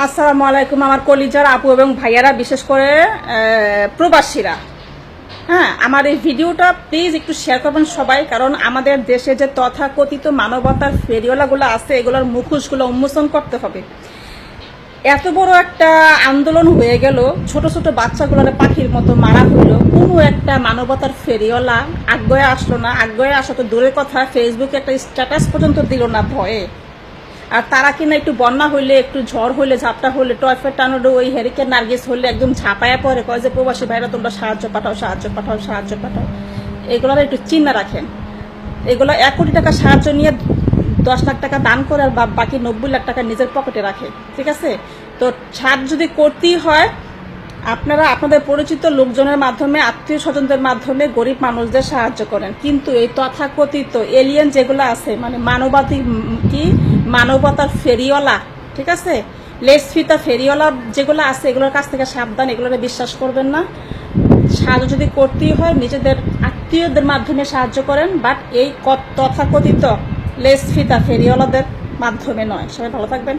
আসসালামু আলাইকুম আমার কলিজার আপু এবং ভাইয়ারা, বিশেষ করে প্রবাসীরা। হ্যাঁ আমার এই ভিডিওটা প্লিজ একটু শেয়ার করবেন সবাই, কারণ আমাদের দেশে যে তথাকথিত মানবতার ফেরিওয়ালাগুলো আছে, এগুলোর মুখোশগুলো উন্মোচন করতে হবে। এত বড় একটা আন্দোলন হয়ে গেল, ছোট ছোট বাচ্চাগুলোর পাখির মতো মারা হইল, কোনো একটা মানবতার ফেরিওয়ালা আগ্রহে আসলো না, আগ্রহে আসা তো দূরের কথা ফেসবুকে একটা স্ট্যাটাস পর্যন্ত দিল না ভয়ে। আর তারা কিনা একটু বন্যা হইলে, একটু ঝড় হইলে, ঝাপটা হলে টয়ফের টানোডো ওই হেরিকেন নার্গিস হলে একদম ঝাঁপায়া পরে কয় যে, প্রবাসী ভাইরা, তোমরা সাহায্য পাঠাও সাহায্য পাঠাও সাহায্য পাঠাও। এগুলোর একটু চিন্তা রাখেন। এগুলো এক কোটি টাকা সাহায্য নিয়ে দশ লাখ টাকা দান করে আর বাকি নব্বই লাখ টাকা নিজের পকেটে রাখে, ঠিক আছে? তো ছাড় যদি করতেই হয় আপনারা আপনাদের পরিচিত লোকজনের মাধ্যমে, আত্মীয় স্বজনদের মাধ্যমে গরিব মানুষদের সাহায্য করেন। কিন্তু এই তথাকথিত এলিয়েন যেগুলো আছে মানে মানবাতি কি? মানবতার ফেরিওয়ালা, ঠিক আছে? লেস ফিতা ফেরিওয়ালা যেগুলো আছে, এগুলোর কাছ থেকে সাবধান এগুলোরে বিশ্বাস করবেন না। সাহায্য যদি করতেই হয়, নিজেদের আত্মীয়দের মাধ্যমে সাহায্য করেন বাট এই তথাকথিত লেস ফিতা ফেরিওয়ালাদের মাধ্যমে নয়। সবাই ভালো থাকবেন।